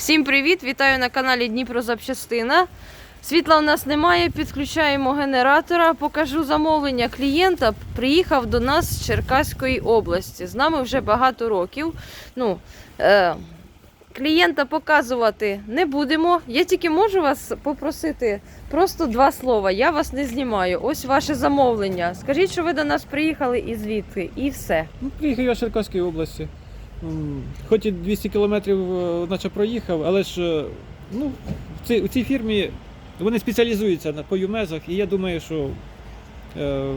Всім привіт! Вітаю на каналі Дніпро Запчастина. Світла у нас немає, підключаємо генератора. Покажу замовлення клієнта. Приїхав до нас з Черкаської області. З нами вже багато років. Ну, е, клієнта показувати не будемо. Я тільки можу вас попросити просто два слова. Я вас не знімаю. Ось ваше замовлення. Скажіть, що ви до нас приїхали і звідки, і все. Ну, приїхав я з Черкаської області. Хоч і 200 кілометрів е, наче проїхав, але ж е, ну, в цій, у цій фірмі вони спеціалізуються на по юмезах, і я думаю, що е,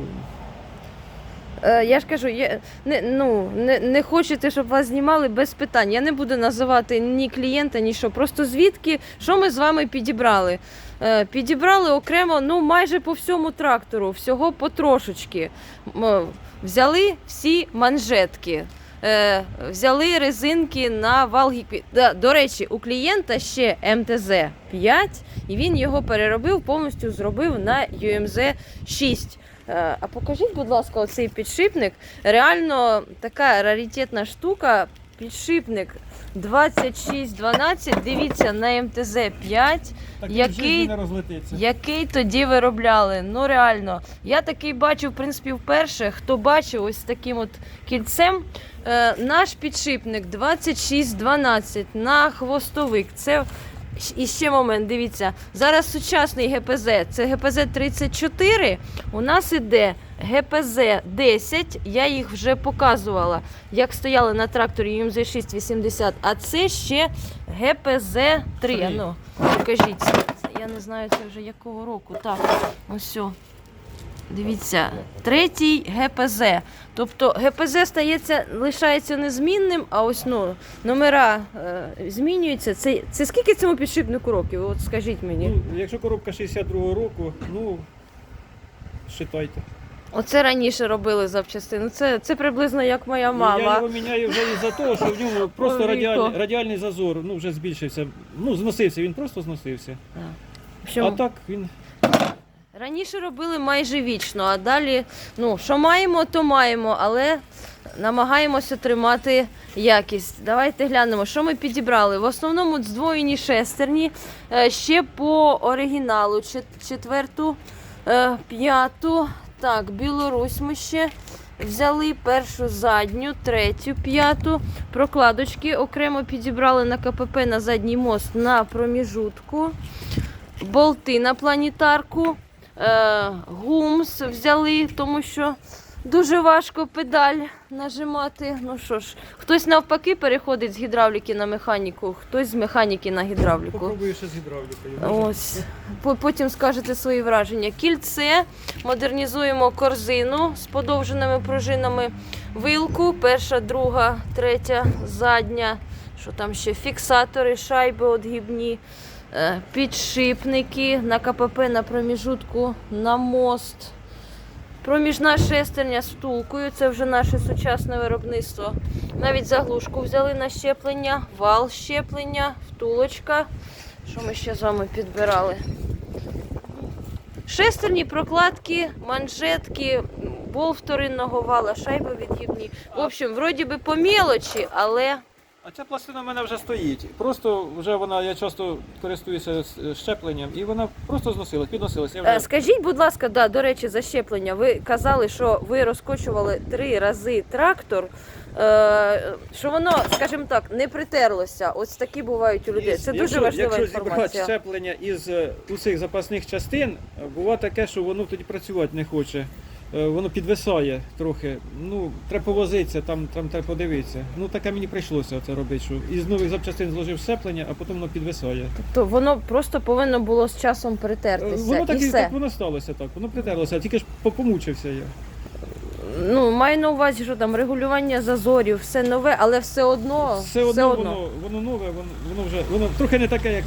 Е, я ж кажу, я, не, ну, не, не хочете, щоб вас знімали без питань. Я не буду називати ні клієнта, ні що. Просто звідки, що ми з вами підібрали? Е, підібрали окремо ну, майже по всьому трактору, всього потрошечки. Взяли всі манжетки. Е, взяли резинки на валгі. Да, до речі, у клієнта ще МТЗ 5, і він його переробив, повністю зробив на UMZ 6. Е, А покажіть, будь ласка, оцей підшипник. Реально така раритетна штука. Підшипник 2612. Дивіться на МТЗ 5. так Який- не розлетиться. Який тоді виробляли? Ну реально. Я такий бачив, в принципі, вперше. Хто бачив ось таким от кільцем. Е, наш підшипник 2612 на хвостовик. Це і ще момент, дивіться. Зараз сучасний ГПЗ. Це ГПЗ 34. У нас іде ГПЗ 10. Я їх вже показувала, як стояли на тракторі ЮМЗ 680. А це ще ГПЗ 3. Три. Ну, покажіть. Я не знаю, це вже якого року. Так, ось. Дивіться, третій ГПЗ. Тобто ГПЗ стається, лишається незмінним, а ось ну, номера е, змінюються. Це, це скільки цьому підшипнику років? От скажіть мені. Ну, якщо коробка 62-го року, ну считайте. Оце раніше робили запчастину. Це, це приблизно як моя мама. Я його міняю вже із-за того, що в ньому просто Ой, радіаль, Віко. радіальний зазор ну, вже збільшився. Ну, зносився, він просто зносився. Общем, А так він Раніше робили майже вічно, а далі, ну, що маємо, то маємо, але намагаємося тримати якість. Давайте глянемо, що ми підібрали. В основному здвоєні шестерні, е, ще по оригіналу, четверту, е, п'яту. Так, Білорусь ми ще взяли першу задню, третю, п'яту. Прокладочки окремо підібрали на КПП на задній мост на проміжутку. Болти на планітарку. Е, гумс взяли, тому що дуже важко педаль нажимати. Ну що ж, хтось навпаки переходить з гідравліки на механіку, хтось з механіки на гідравліку. попробую ще з гідравлікою. Ось. Потім скажете свої враження. Кільце, модернізуємо корзину з подовженими пружинами, вилку, перша, друга, третя, задня. Що там ще? Фіксатори, шайби одгібні, підшипники на КПП на проміжутку, на мост. Проміжна шестерня з втулкою, це вже наше сучасне виробництво. Навіть заглушку взяли на щеплення, вал щеплення, втулочка. Що ми ще з вами підбирали? Шестерні прокладки, манжетки, бол вторинного вала, шайби відгібні. В общем, вроді би по мелочі, але А ця пластина в мене вже стоїть. Просто вже вона, я часто користуюся щепленням, і вона просто зносилась, підносилась. Я Е, вже... Скажіть, будь ласка, да, до речі, за щеплення. Ви казали, що ви розкочували три рази трактор, е, що воно, скажімо так, не притерлося. Ось такі бувають у людей. Це дуже якщо, важлива якщо зібрати щеплення із е, усіх запасних частин, е, буває таке, що воно тоді працювати не хоче. Е, Воно підвисає трохи. Ну, треба повозитися, там, там треба подивитися. Ну таке мені прийшлося це робити, що із нових запчастин зложив щеплення, а потім воно підвисає. Тобто воно просто повинно було з часом Е, притертися. Воно так і і все. так воно сталося так. Воно притерлося, тільки ж попомучився я. Ну, маю на увазі, що там регулювання зазорів, все нове, але все одно. Все одно, Воно, воно нове, воно, воно вже воно трохи не таке, як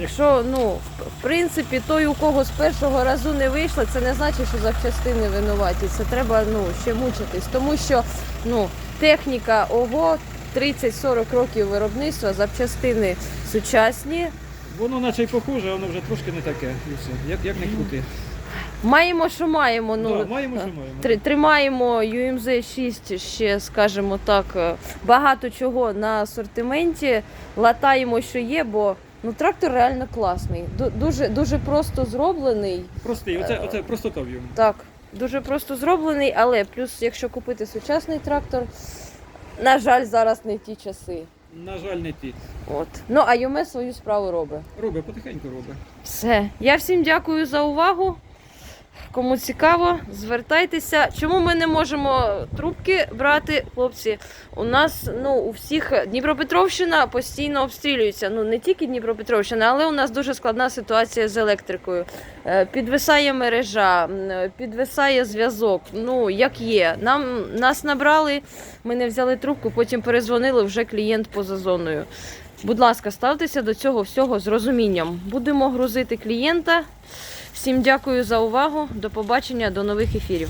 Якщо, ну, в- принципі, той, у кого з першого разу не вийшло, це не значить, що запчастини винуваті. Це треба ну, ще мучитись. Тому що ну, техніка ого 30-40 років виробництва, запчастини сучасні. воно наче й похоже, воно вже трошки не таке. І все. Як, як не крути. Маємо, що маємо. Ну, да, маємо, що маємо. Тр- Тримаємо UMZ 6 ще, скажімо так, е, багато чого на асортименті. Латаємо, що є, бо ну, трактор реально класний. Ду- Дуже, дуже просто зроблений. Простий, оце, оце простота в йому. Так, дуже просто зроблений, але плюс, якщо купити сучасний трактор, на жаль, зараз не ті часи. На жаль, не ті. От. Ну, а Юме свою справу робить. Робить, потихеньку робить. Все. Я всім дякую за увагу. Кому цікаво, звертайтеся. Чому ми не можемо трубки брати, хлопці? У нас ну у всіх Дніпропетровщина постійно обстрілюється. Ну не тільки Дніпропетровщина, але у нас дуже складна ситуація з електрикою. Е, Підвисає мережа, підвисає зв'язок. Ну як є. Нам нас набрали, ми не взяли трубку, потім перезвонили вже клієнт поза зоною. Будь ласка, ставтеся до цього всього з розумінням. Будемо грузити клієнта. Всім дякую за увагу. До побачення, до нових ефірів.